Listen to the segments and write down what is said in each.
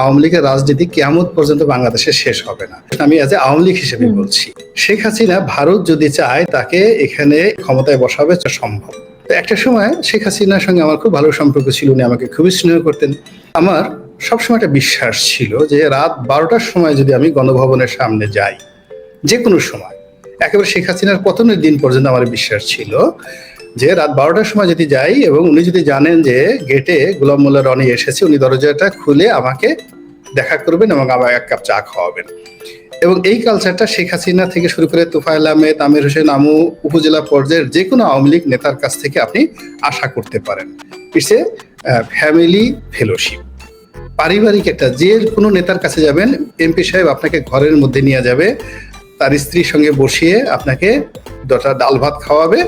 আওয়ামী লীগের রাজনীতি কেমন পর্যন্ত বাংলাদেশে শেষ হবে না। আমি আজ আওয়ামী লীগ হিসেবে বলছি। শেখ হাসিনা ভারত যদি চায় তাকে এখানে ক্ষমতায় বসাবে তা সম্ভব। একটা সময় শেখ হাসিনার সঙ্গে আমার খুব ভালো সম্পর্ক ছিল উনি আমাকে খুবই স্নেহ করতেন। আমার সবসময় একটা বিশ্বাস ছিল যে রাত বারোটার সময় যদি আমি গণভবনের সামনে যাই যে কোনো সময় একেবারে শেখ হাসিনার পতনের দিন পর্যন্ত আমার বিশ্বাস ছিল যে রাত বারোটার সময় যদি যাই এবং উনি যদি জানেন যে গেটে গোলাম মোল্লা রনি এসেছে, উনি দরজাটা খুলে আমাকে দেখা করবেন এবং আমার এক কাপ চা খাওয়াবেন। এবং এই কালচারটা শেখ হাসিনা থেকে শুরু করে তোফায়েল আহমেদ, আমির হোসেন আমু, উপজেলা পর্যায়ের যে কোনো আওয়ামী লীগ নেতার কাছ থেকে আপনি আশা করতে পারেন। ইটস এ ফ্যামিলি ফেলোশিপ পারিবারিক একটা, যে কোনো নেতার কাছে যাবেন এমপি সাহেব আপনাকে ঘরের মধ্যে নিয়ে যাবে, তার স্ত্রীর সঙ্গে বসিয়ে আপনাকে দটা ডাল ভাত খাওয়াবে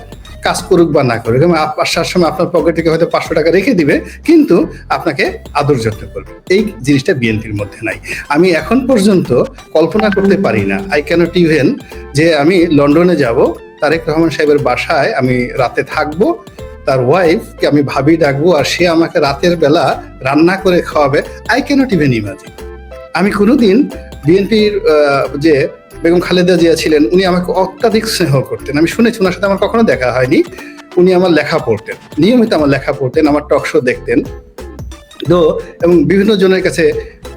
কাজ করুক বা না করুক, এবং আসার সময় আপনার পকেট থেকে হয়তো পাঁচশো টাকা রেখে দিবে, কিন্তু আপনাকে আদর যত্ন করবে। এই জিনিসটা বিএনপির মধ্যে নাই। আমি এখন পর্যন্ত কল্পনা করতে পারি না। আই ক্যানট ইভেন যে আমি লন্ডনে যাব, তারেক রহমান সাহেবের বাসায় আমি রাতে থাকব, তার ওয়াইফকে আমি ভাবি ডাকবো, আর সে আমাকে রাতের বেলা রান্না করে খাওয়াবে। আই ক্যানট ইভেন ইমাজিন আমি কোনোদিন বিএনপির যে বেগম খালেদা জিয়া ছিলেন, উনি আমাকে অত্যাধিক স্নেহ করতেন। আমি শুনেছি, ওনার সাথে আমার কখনো দেখা হয়নি। উনি আমার লেখা পড়তেন, নিয়মিত আমার লেখা পড়তেন, আমার টক শো দেখতেন। তো, এবং বিভিন্ন জনের কাছে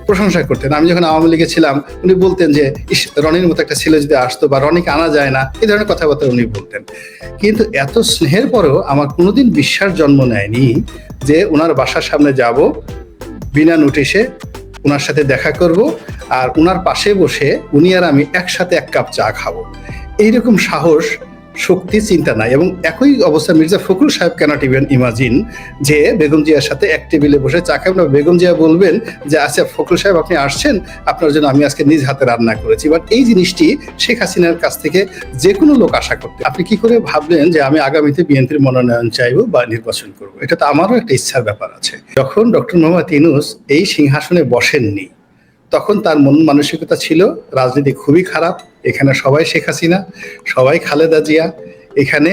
প্রশংসা করতেন। আমি যখন আওয়ামী লীগে ছিলাম, উনি বলতেন যে, ইস, রনির মতো একটা ছেলে যদি আসতো বা রনিকে আনা যায় না, এই ধরনের কথাবার্তা উনি বলতেন। কিন্তু এত স্নেহের পরেও আমার কোনোদিন বিশ্বাস জন্ম নেয়নি যে, ওনার বাসার সামনে যাব, বিনা নোটিশে ওনার সাথে দেখা করব আর ওনার পাশে বসে উনি আর আমি একসাথে এক কাপ চা খাব। এইরকম সাহস শক্তি, চিন্তা নাই। এবং একই অবস্থা মির্জা ফখরুল সাহেব ক্যানট ইভেন ইমাজিন যে বেগম জিয়ার সাথে এক টেবিলে বসে চা খাবেন। বেগম জিয়া বলবেন যে আচ্ছা ফখরুল সাহেব, আপনি আসছেন? আপনার জন্য আমি আজকে নিজ হাতে রান্না করেছি। বাট এই জিনিসটি শেখ হাসিনার কাছ থেকে যে কোনো লোক আশা করতে। আপনি কি করে ভাবলেন যে, আমি আগামীতে বিএনপির মনোনয়ন চাইব বা নির্বাচন করব? এটা তো আমারও একটা ইচ্ছার ব্যাপার আছে। যখন ডক্টর মোহাম্মদ ইনুস এই সিংহাসনে বসেননি তখন তার মন মানসিকতা ছিল, রাজনীতি খুবই খারাপ, এখানে সবাই শেখ হাসিনা, সবাই খালেদা জিয়া, এখানে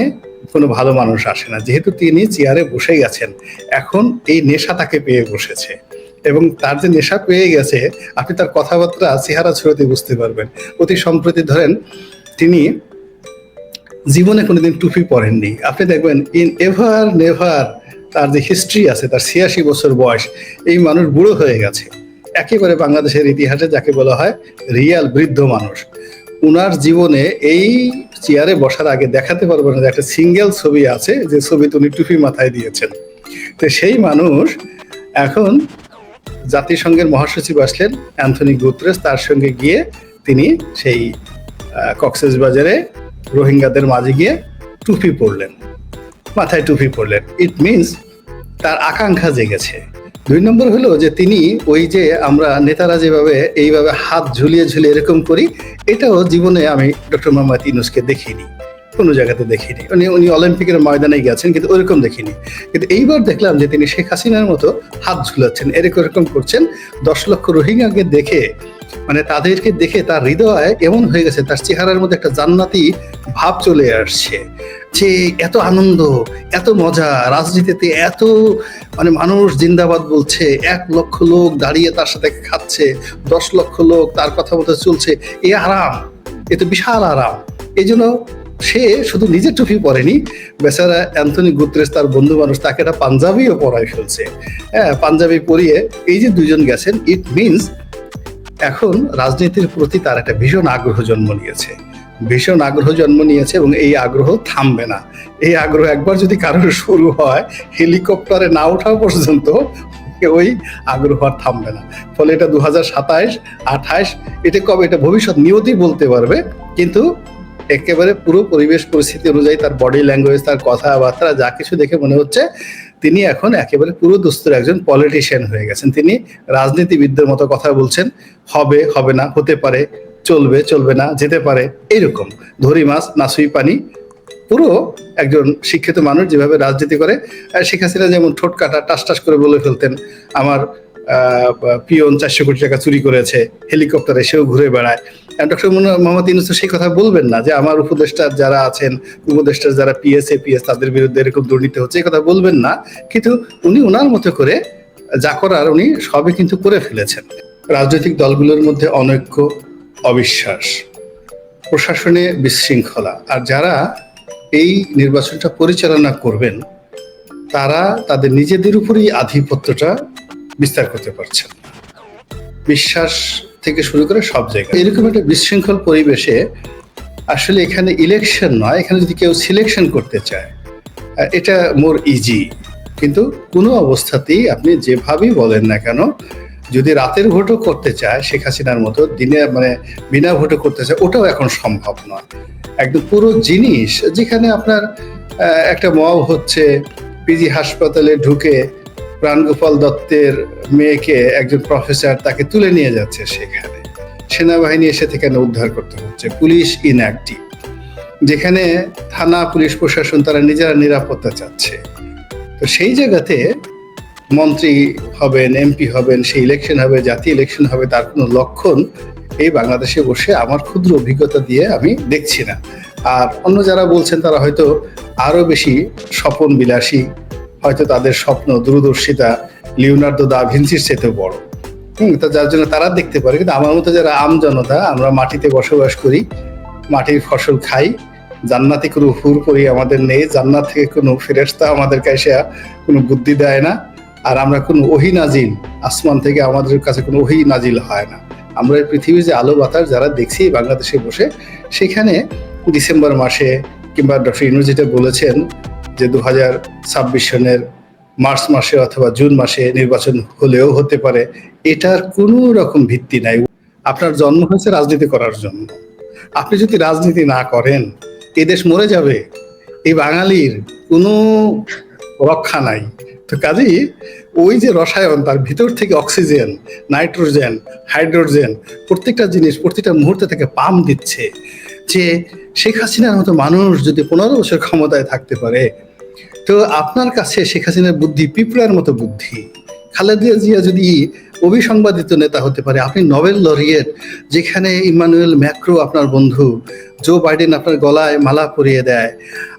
কোনো ভালো মানুষ আসে না। যেহেতু তিনি চেয়ারে বসে গেছেন এখন এই নেশা তাকে পেয়ে বসেছে। এবং তার যে নেশা পেয়ে গেছে, আপনি তার কথাবার্তা, চেহারা ছড়াতে বুঝতে পারবেন। অতি সম্প্রতি ধরেন, তিনি জীবনে কোনোদিন টুপি পরেননি। আপনি দেখবেন ইন এভার নেভার তার যে হিস্ট্রি আছে, তার ছিয়াশি বছর বয়স, এই মানুষ বুড়ো হয়ে গেছে। একেবারে বাংলাদেশের ইতিহাসে যাকে বলা হয় রিয়াল বৃদ্ধ মানুষ। উনার জীবনে এই চেয়ারে বসার আগে দেখাতে পারব না একটা সিঙ্গেল ছবি আছে, যে ছবিতে উনি টুপি মাথায় দিয়েছেন। তো সেই মানুষ এখন জাতিসংঘের মহাসচিব আসলেন, অ্যান্থনি গুতরেস, তার সঙ্গে গিয়ে তিনি সেই কক্সেস বাজারে রোহিঙ্গাদের মাঝে গিয়ে টুপি পরলেন। মাথায় টুপি পরলেন। ইট মিনস তার আকাঙ্ক্ষা জেগেছে। দুই নম্বর হলো যে তিনি ওই যে আমরা নেতারা যেভাবে এইভাবে হাত ঝুলিয়ে ঝুলিয়ে এরকম করি, এটাও জীবনে আমি ডক্টর মোহাম্মদ ইনুসকে দেখিনি, কোনো জায়গাতে দেখিনি। উনি উনি অলিম্পিকের ময়দানে গেছেন, কিন্তু ওরকম দেখিনি। কিন্তু এইবার দেখলাম যে তিনি শেখ হাসিনার মতো হাত ঝুলাচ্ছেন, এরকম এরকম করছেন। দশ লক্ষ রোহিঙ্গাকে দেখে মানে তাদেরকে দেখে তার হৃদয় এমন হয়ে গেছে, তার চেহারার মধ্যে একটা জান্নাতি ভাব চলে আসছে। যে এত আনন্দ, এত মজা, রাজনীতিতে এত মানে মানুষ জিন্দাবাদ বলছে, এক লক্ষ লোক দাঁড়িয়ে তার সাথে খাচ্ছে, দশ লক্ষ লোক তার কথা মতো চলছে, এ আরাম, এ তো বিশাল আরাম। এই জন্য সে শুধু নিজের টুপি পরেনি, বেচারা অ্যান্থনি গুত্রেস তার বন্ধু মানুষ, তাকে একটা পাঞ্জাবিও পরাই ফেলছে। হ্যাঁ পাঞ্জাবি পরিয়ে এই যে দুজন গেছেন ইট মিনস এখন রাজনীতির প্রতি তার একটা ভীষণ আগ্রহ জন্ম নিয়েছে। ভীষণ আগ্রহ জন্ম নিয়েছে এবং এই আগ্রহ থামবে না। এই আগ্রহ একবার যদি কারোর শুরু হয়, হেলিকপ্টারে না ওঠা পর্যন্ত ওই আগ্রহ আর থামবে না। ফলে এটা দু হাজার সাতাইশ, আঠাইশ, এটা কবে, এটা ভবিষ্যৎ নিয়তি বলতে পারবে, কিন্তু একেবারে পুরো পরিবেশ পরিস্থিতি অনুযায়ী তার বডি ল্যাঙ্গুয়েজ তার কথাবার্তা, যা কিছু দেখে মনে হচ্ছে, তিনি এখন একেবারে পুরো দস্তুর একজন পলিটিশিয়ান হয়ে গেছেন। তিনি রাজনীতিবিদদের মতো কথা বলছেন, হবে হবে না, হতে পারে চলবে চলবে না, যেতে পারে, এইরকম। ধরি মাছ নাসুই পানি, পুরো একজন শিক্ষিত মানুষ যেভাবে রাজনীতি করে শেখ হাসিনা যেমন ঠোঁট কাটা, টাস টাস করে বলে ফেলতেন, আমার পিয়ন চারশো কোটি টাকা চুরি করেছে, হেলিকপ্টারে সেও ঘুরে বেড়ায়। ডক্টর মোহাম্মদ ইউনুস সেই কথা বলবেন না, যে আমার উপদেষ্টার যারা আছেন, উপদেষ্টার যারা পিএস, তাদের বিরুদ্ধে এরকম দুর্নীতি হচ্ছে, এই কথা বলবেন না, কিন্তু উনি ওনার মতো করে যা করার উনি সবই কিন্তু করে ফেলেছেন। রাজনৈতিক দলগুলোর মধ্যে অনৈক্য অবিশ্বাস। প্রশাসনে বিশৃঙ্খলা। আর যারা এই নির্বাচনটা পরিচালনা করবেন, তারা তাদের নিজেদের উপরই আধিপত্যটা বিস্তার করতে পারছেন। বিশ্বাস থেকে শুরু করে সব জায়গায়। এরকম একটা বিশৃঙ্খল পরিবেশে আসলে এখানে ইলেকশন নয়, এখানে যদি কেউ সিলেকশন করতে চায়, এটা মোর ইজি কিন্তু কোনো অবস্থাতেই আপনি যেভাবেই বলেন না কেন যদি রাতের ভোটও করতে চায় শেখ হাসিনার মতো, দিনে মানে বিনা ভোটও করতে চায়, ওটাও এখন সম্ভব নয়। একদম পুরো জিনিস যেখানে আপনার একটা মব হচ্ছে, পিজি হাসপাতালে ঢুকে প্রাণগোপাল দত্তের মেয়েকে একজন প্রফেসর তাকে তুলে নিয়ে যাচ্ছে সেখানে। সেনাবাহিনী এসে সেখানে উদ্ধার করতে হচ্ছে? পুলিশ ইনঅ্যাক্টিভ যেখানে থানা, পুলিশ প্রশাসন তারা নিজেরা নিরাপত্তা চাচ্ছে। তো সেই জায়গাতে মন্ত্রী হবেন, এমপি হবেন, সেই ইলেকশন হবে, জাতীয় ইলেকশন হবে, তার কোনো লক্ষণ এই বাংলাদেশে বসে আমার ক্ষুদ্র অভিজ্ঞতা দিয়ে আমি দেখছি না। আর অন্য যারা বলছেন, তারা হয়তো আরও বেশি স্বপন বিলাসী, হয়তো তাদের স্বপ্ন, দূরদর্শিতা লিওনার্দো দা ভিনসির চেয়েতেও বড়। হুম, তো যার জন্য তারা দেখতে পারে। কিন্তু আমার মতো যারা আম জনতা, আমরা মাটিতে বসবাস করি, মাটির ফসল খাই, জান্নাতে কোনো হুর করি আমাদের নেই, জান্নাত থেকে কোনো ফেরেস্তা আমাদের কাছে কোনো বুদ্ধি দেয় না। আর আমরা কোনো ওহি নাজিল, আসমান থেকে আমাদের কাছে কোনো ওহি নাজিল হয় না। আমরা পৃথিবীর যে আলো বাতাস যারা দেখছি বাংলাদেশে বসে, সেখানে ডিসেম্বর মাসে কিংবা ডক্টর যেটা বলেছেন যে দু হাজার ছাব্বিশ সনের মার্চ মাসে অথবা জুন মাসে নির্বাচন হলেও হতে পারে, এটার কোনো রকম ভিত্তি নাই। আপনার জন্ম হয়েছে রাজনীতি করার জন্য। আপনি যদি রাজনীতি না করেন, এ দেশ মরে যাবে। এই বাঙালির কোনো রক্ষা নাই। তো কাজেই ওই যে রসায়ন, তার ভিতর থেকে অক্সিজেন, নাইট্রোজেন, হাইড্রোজেন, প্রত্যেকটা জিনিস, প্রত্যেকটা মুহূর্তে থেকে পাম দিচ্ছে যে শেখ হাসিনার মতো মানুষ যদি পনেরো বছর ক্ষমতায় থাকতে পারে, তো আপনার কাছে শেখ হাসিনার বুদ্ধি, পিঁপড়ার মতো বুদ্ধি খালেদিয়া জিয়া যদি অবিসংবাদিত নেতা হতে পারে। আপনি নোবেল লরিয়েট, যেখানে ইমানুয়েল ম্যাক্রো আপনার বন্ধু, জো বাইডেন আপনার গলায় মালা পরিয়ে দেয়,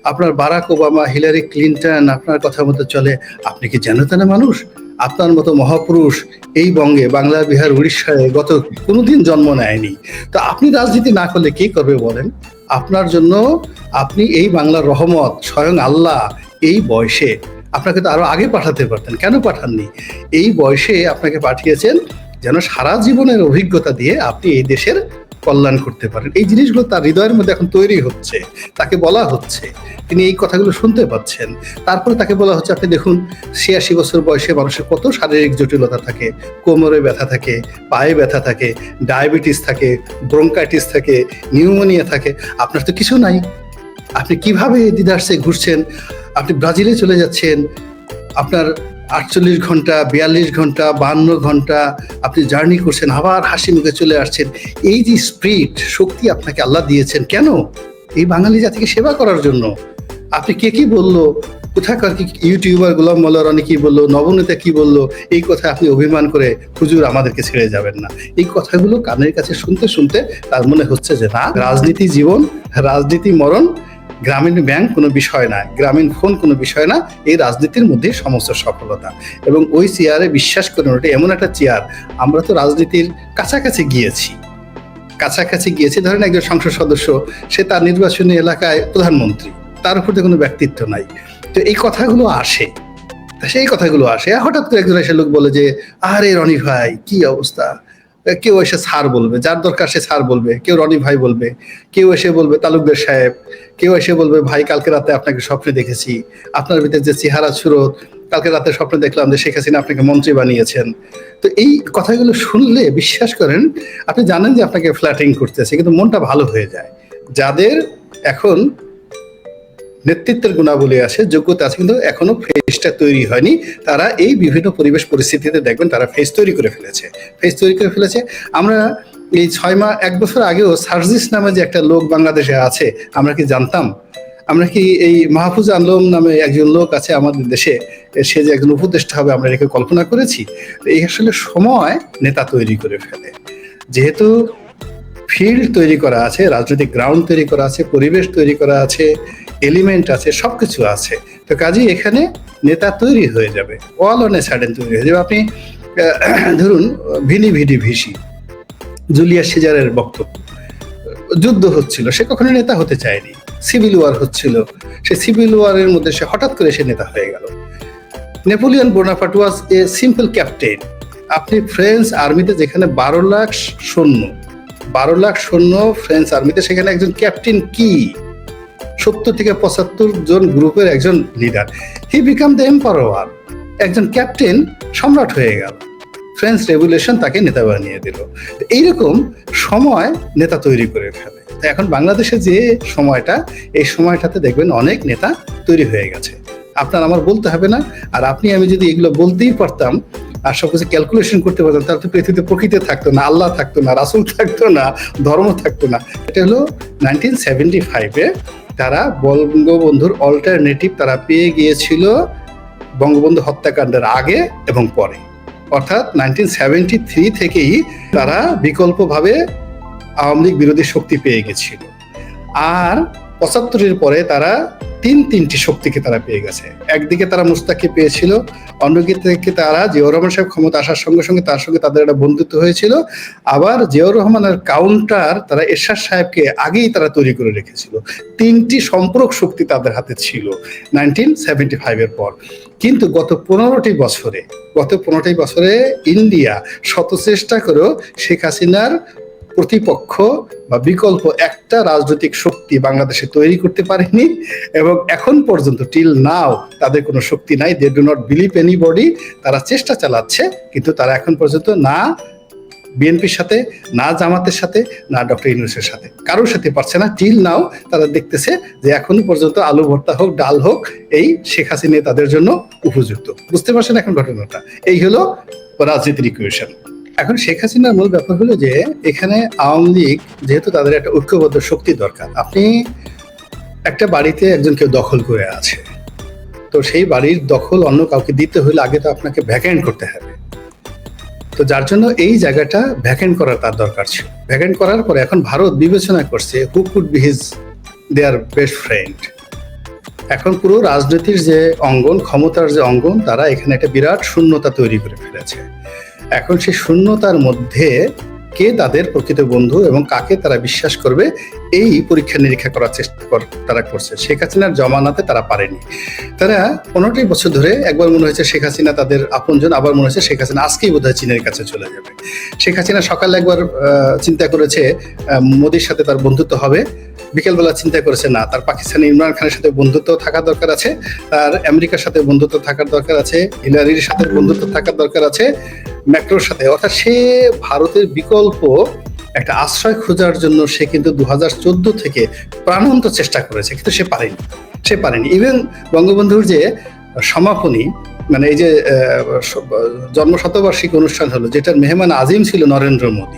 আপনার বারাক ওবামা, হিলারি ক্লিন্টন আপনার কথা মতো চলে, আপনি কি জানো না মানুষ? আপনার মতো মহাপুরুষ এই বঙ্গে, বাংলা, বিহার, উড়িষ্যায় গত কোনোদিন জন্ম নেয়নি। তো আপনি রাজনীতি না করলে কি করবে বলেন? আপনার জন্য আপনি এই বাংলার রহমত, স্বয়ং আল্লাহ এই বয়সে আপনাকে তো আরও আগে পাঠাতে পারতেন। কেন পাঠাননি? এই বয়সে আপনাকে পাঠিয়েছেন যেন সারা জীবনের অভিজ্ঞতা দিয়ে আপনি এই দেশের কল্যাণ করতে পারেন। এই জিনিসগুলো তার হৃদয়ের মধ্যে এখন তৈরি হচ্ছে। তাকে বলা হচ্ছে। তিনি এই কথাগুলো শুনতে পাচ্ছেন। তারপরে তাকে বলা হচ্ছে, আপনি দেখুন, ছিয়াশি বছর বয়সে মানুষের কত শারীরিক জটিলতা থাকে, কোমরে ব্যথা থাকে, পায়ে ব্যথা থাকে, ডায়াবেটিস থাকে, ব্রঙ্কাইটিস থাকে, নিউমোনিয়া থাকে। আপনার তো কিছু নাই। আপনি কীভাবে দিদার্সে ঘুরছেন? আপনি ব্রাজিলে চলে যাচ্ছেন, আপনার আটচল্লিশ ঘণ্টা, বিয়াল্লিশ ঘণ্টা বান্ন ঘণ্টা আপনি জার্নি করছেন, আবার হাসি মুখে চলে আসছেন। এই যে স্প্রিট শক্তি আপনাকে আল্লাহ দিয়েছেন, কেন? এই বাঙালি জাতিকে সেবা করার জন্য। আপনি কে কি বলল? কোথাকার কি ইউটিউবার গোলাম মোল্লার অনেক কি বলল? নবনেতা কি বলল? এই কথা আপনি অভিমান করে হুজুর আমাদেরকে ছেড়ে যাবেন না। এই কথাগুলো কানের কাছে শুনতে শুনতে তার মনে হচ্ছে যে না, রাজনীতি জীবন, রাজনীতি মরণ গ্রামীণ ব্যাংক কোনো বিষয় না, গ্রামীণ ফোন কোনো বিষয় না, এই রাজনীতির মধ্যে সমস্ত সফলতা। এবং ওই চেয়ারে বিশ্বাস করেন, ওটা এমন একটা চেয়ার, আমরা তো রাজনীতির কাছাকাছি গিয়েছি। কাছাকাছি গিয়েছি, ধরেন একজন সংসদ সদস্য, সে তার নির্বাচনী এলাকায় প্রধানমন্ত্রী, তার উপর তো কোনো ব্যক্তিত্ব নাই। তো এই কথাগুলো আসে। সেই কথাগুলো আসে। হঠাৎ করে একজন এসে লোক বলে যে, আরে রনি ভাই, কি অবস্থা? কেউ এসে স্যার বলবে, যার দরকার সে স্যার বলবে, কেউ রনি ভাই বলবে, কেউ এসে বলবে তালুকদার সাহেব কেউ এসে বলবে, ভাই, কালকে রাতে আপনাকে স্বপ্নে দেখেছি। আপনার ভিতরে যে চেহারা, সুরত, কালকে রাতে স্বপ্নে দেখলাম যে শেখ হাসিনা আপনাকে মন্ত্রী বানিয়েছেন। তো এই কথাগুলো শুনলে বিশ্বাস করেন, আপনি জানেন যে আপনাকে ফ্ল্যাটিং করতেছে, কিন্তু মনটা ভালো হয়ে যায়। যাদের এখন নেতৃত্বের গুণাবলী আছে, যোগ্যতা আছে, কিন্তু এখনও ফেসটা তৈরি হয়নি, তারা এই বিভিন্ন পরিবেশ পরিস্থিতিতে দেখবেন তারা ফেস তৈরি করে ফেলেছে। ফেস তৈরি করে ফেলেছে। আমরা এই ছয় মাস এক বছর আগেও সার্জিস নামে যে একটা লোক বাংলাদেশে আছে, আমরা কি জানতাম? আমরা কি এই মাহফুজ আলম নামে একজন লোক আছে আমাদের দেশে, সে যে একজন উপদেষ্টা হবে, আমরা এটাকে কল্পনা করেছি। এই আসলে সময় নেতা তৈরি করে ফেলে। যেহেতু ফিল্ড তৈরি করা আছে, রাজনৈতিক গ্রাউন্ড তৈরি করা আছে, পরিবেশ তৈরি করা আছে, এলিমেন্ট আছে সব কিছু আছে। তো কাজেই এখানে নেতা তৈরি হয়ে যাবে অল অন এ সাডেন তৈরি হয়ে যাবে। আপনি ধরুন, ভিনি ভিডি ভিসি। জুলিয়া সিজারের বক্তব্য। যুদ্ধ হচ্ছিল, সে কখনো নেতা হতে চায়নি। সিভিল ওয়ার হচ্ছিল, সে সিভিল ওয়ারের মধ্যে সে হঠাৎ করে সে নেতা হয়ে গেল। Napoleon Bonaparte was a simple captain. আপনি ফ্রেঞ্চ আর্মিতে যেখানে বারো লাখ সৈন্য, বারো লাখ সৈন্য ফ্রেঞ্চ আর্মিতে সেখানে একজন ক্যাপ্টেন কি? সত্তর থেকে পঁচাত্তর জন গ্রুপের একজন leader. He became the emperor. একজন ক্যাপ্টেন সম্রাট হয়ে গেল। ফ্রেঞ্চ রেভুলেশন তাকে নেতা বানিয়ে দিল। এইরকম সময় নেতা তৈরি করে ফেলে। এখন বাংলাদেশে যে সময়টা, এই সময়টাতে দেখবেন অনেক নেতা তৈরি হয়ে গেছে। আপনার আমার বলতে হবে না, আর আপনি আমি যদি এগুলো বলতেই পারতাম, আর সব কিছু ক্যালকুলেশন করতে পারতাম, তাহলে তো পৃথিবীতে প্রকৃতি থাকতো না, আল্লাহ থাকতো না, রাসুল থাকতো না, ধর্ম থাকতো না। এটা হলো নাইনটিন সেভেন্টি ফাইভে তারা বঙ্গবন্ধুর অল্টারনেটিভ তারা পেয়ে গিয়েছিল বঙ্গবন্ধু হত্যাকাণ্ডের আগে এবং পরে। অর্থাৎ নাইনটিন সেভেন্টি থ্রি থেকেই তারা বিকল্পভাবে আওয়ামী লীগ বিরোধী শক্তি পেয়ে গেছিল। আর পঁচাত্তরের পরে তারা তিন তিনটি শক্তিকে তারা পেয়ে গেছে। একদিকে তারা মুস্তাককে পেয়েছিল, অন্যদিকে তারা জিয়াউর রহমান সাহেব ক্ষমতা আসার সঙ্গে সঙ্গে তার সঙ্গে তাদের একটা বন্ধুত্ব হয়েছিল। আবার জিয়াউর রহমানের কাউন্টার তারা এরশাদ সাহেবকে আগেই তারা তৈরি করে রেখেছিল। তিনটি সম্পর্ক শক্তি তাদের হাতে ছিল নাইনটিন সেভেন্টি ফাইভের পর। কিন্তু গত পনেরোটি বছরে, গত পনেরোটি বছরে ইন্ডিয়া শত চেষ্টা করেও শেখ হাসিনার প্রতিপক্ষ বা বিকল্প একটা রাজনৈতিক শক্তি বাংলাদেশে তৈরি করতে পারেনি এবং এখন পর্যন্ত টিল নাও তাদের কোনো শক্তি নাই। They do not believe anybody তারা চেষ্টা চালাচ্ছে, কিন্তু তারা এখন পর্যন্ত না বিএনপির সাথে, না জামাতের সাথে, না ডক্টর ইউনুসের সাথে। কারোর সাথে পারছে না। টিল নাও তারা দেখতেছে যে এখনও পর্যন্ত আলু ভর্তা হোক, ডাল হোক, এই শেখ হাসিনা তাদের জন্য উপযুক্ত। বুঝতে পারছেন এখন ঘটনাটা? এই হলো রাজনীতির ইকুয়েশন এখন শেখ হাসিনার মূল ব্যাপার হলো যে, এখানে আওয়ামী লীগ যেহেতু তাদের একটা ঐক্যবদ্ধ শক্তি দরকার, আপনি একটা বাড়িতে একজন কেউ দখল করে আছে, তো সেই বাড়ির দখল অন্য কাউকে দিতে হলে আগে তো আপনাকে ভ্যাকেন্ট করতে হবে। তো যার জন্য এই জায়গাটা ভ্যাকেন্ট করার তার দরকার ছিল। ভ্যাকেন্ট করার পরে এখন ভারত বিবেচনা করছে who could be his their best friend এখন পুরো রাজনীতির যে অঙ্গন, ক্ষমতার যে অঙ্গন, তারা এখানে একটা বিরাট শূন্যতা তৈরি করে ফেলেছে। এখন সেই শূন্যতার মধ্যে কে তাদের প্রকৃত বন্ধু এবং কাকে তারা বিশ্বাস করবে, এই পরীক্ষা নিরীক্ষা করার চেষ্টা তারা করছে। শেখ হাসিনার জমানাতে তারা পারেনি। তারা পনেরোটি বছর ধরে একবার মনে হয়েছে শেখ হাসিনা তাদের আপনজন, আবার মনে হয়েছে শেখ হাসিনা আজকেই বোধহয় চীনের কাছে চলে যাবে। শেখ হাসিনা সকালে একবার চিন্তা করেছে মোদির সাথে তার বন্ধুত্ব হবে। বিকেলবেলা চিন্তা করেছে, না, তার পাকিস্তানি ইমরান খানের সাথে বন্ধুত্ব থাকার দরকার আছে, তার আমেরিকার সাথে বন্ধুত্ব থাকার দরকার আছে, হিলারির সাথে বন্ধুত্ব থাকার দরকার আছে। ম্যাক্রোর সাথে। অর্থাৎ সে ভারতের বিকল্প একটা আশ্রয় খোঁজার জন্য সে কিন্তু দু থেকে প্রাণান্ত চেষ্টা করেছে কিন্তু সে পারেনি। সে পারেনি। ইভেন বঙ্গবন্ধুর যে সমাপনী মানে এই যে আহ, জন্ম শতবার্ষিকী অনুষ্ঠান হলো যেটার মেহমান আজিম ছিল নরেন্দ্র মোদী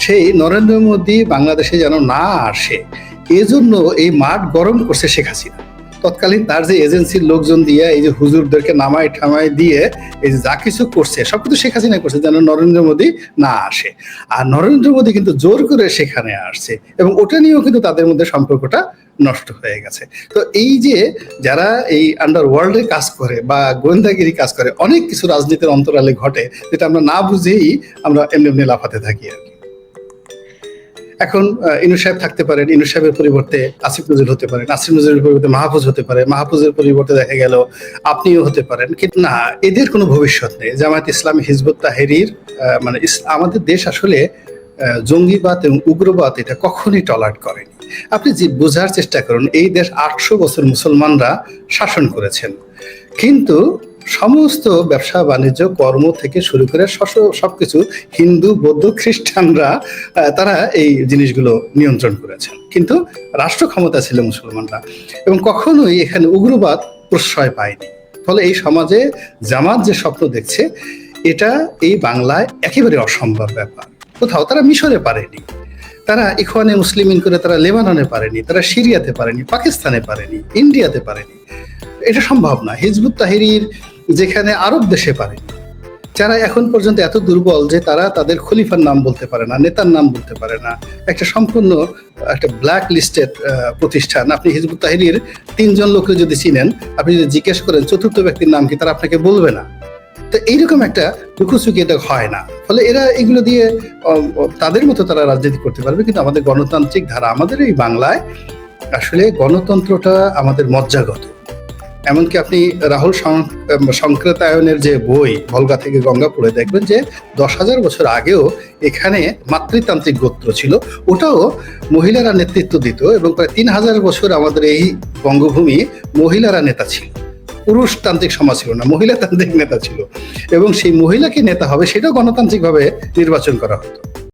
সেই নরেন্দ্র মোদী বাংলাদেশে যেন না আসে এজন্য এই মাঠ গরম করছে শেখ হাসিনা। তৎকালীন তার যে এজেন্সির লোকজন দিয়ে এই যে হুজুরদেরকে নামায় ঠামায় দিয়ে এই যে যা কিছু করছে, সব কিছু শেখ হাসিনা করছে, যেন নরেন্দ্র মোদী না আসে। আর নরেন্দ্র মোদী কিন্তু জোর করে সেখানে আসছে এবং ওটা নিয়েও কিন্তু তাদের মধ্যে সম্পর্কটা নষ্ট হয়ে গেছে। তো এই যে যারা এই আন্ডার ওয়ার্ল্ডে কাজ করে বা গোয়েন্দাগিরি কাজ করে, অনেক কিছু রাজনীতির অন্তরালে ঘটে, যেটা আমরা না বুঝেই আমরা এমনি এমনি লাফাতে থাকি আর কি। এখন ইনু সাহেব থাকতে পারেন, ইনু সাহেবের পরিবর্তে আসিফ নজরুল হতে পারেন, আসিফ নজরুলের পরিবর্তে মাহফুজ হতে পারে, মাহফুজের পরিবর্তে দেখা গেল আপনিও হতে পারেন। কিন্তু না, এদের কোনো ভবিষ্যৎ নেই। জামায়াত ইসলামী, হিজবুত তাহেরির মানে আমাদের দেশ আসলে জঙ্গিবাদ এবং উগ্রবাদ এটা কখনই টলার্ট করেনি। আপনি যে বোঝার চেষ্টা করুন, এই দেশ আটশো বছর মুসলমানরা শাসন করেছেন। কিন্তু সমস্ত ব্যবসা, বাণিজ্য, কর্ম থেকে শুরু করে সস- সবকিছু হিন্দু, বৌদ্ধ, খ্রিস্টানরা তারা এই জিনিসগুলো নিয়ন্ত্রণ করেছেন। কিন্তু রাষ্ট্র ক্ষমতা ছিল মুসলমানরা এবং কখনোই এখানে উগ্রবাদ প্রশ্রয় পায়নি। ফলে এই সমাজে জামাত যে স্বপ্ন দেখছে, এটা এই বাংলায় একেবারে অসম্ভব ব্যাপার। কোথাও তারা মিশরে পারেনি। তারা ইখওয়ানে মুসলিমিন করে তারা লেবাননে পারেনি, তারা সিরিয়াতে পারেনি, পাকিস্তানে পারেনি, ইন্ডিয়াতে পারেনি। এটা সম্ভব না। হিজবুত তাহিরির যেখানে আরব দেশে পারে। যারা এখন পর্যন্ত এত দুর্বল যে তারা তাদের খলিফার নাম বলতে পারে না, নেতার নাম বলতে পারে না। একটা সম্পূর্ণ, একটা ব্ল্যাক লিস্টেড প্রতিষ্ঠান। আপনি হিজবুত তাহিরির তিনজন লোককে যদি চিনেন, আপনি যদি জিজ্ঞেস করেন চতুর্থ ব্যক্তির নাম কি, তারা আপনাকে বলবে না। তো এইরকম একটা লুকোচুকি এটা হয় না। ফলে এরা এগুলো দিয়ে তাদের মতো তারা রাজনীতি করতে পারবে। কিন্তু আমাদের গণতান্ত্রিক ধারা আমাদের এই বাংলায় আসলে গণতন্ত্রটা আমাদের মজ্জাগত। এমনকি আপনি রাহুল সংক্রাতায়নের যে বই ভলগা থেকে গঙ্গা পড়ে দেখবেন যে দশ হাজার বছর আগেও এখানে মাতৃতান্ত্রিক গোত্র ছিল। ওটাও মহিলারা নেতৃত্ব দিত এবং প্রায় তিন হাজার বছর আমাদের এই বঙ্গভূমি মহিলারা নেতা ছিল। পুরুষতান্ত্রিক সমাজ ছিল না, মহিলাতান্ত্রিক নেতা ছিল। এবং সেই মহিলাকে নেতা হবে সেটাও গণতান্ত্রিকভাবে নির্বাচন করা হতো।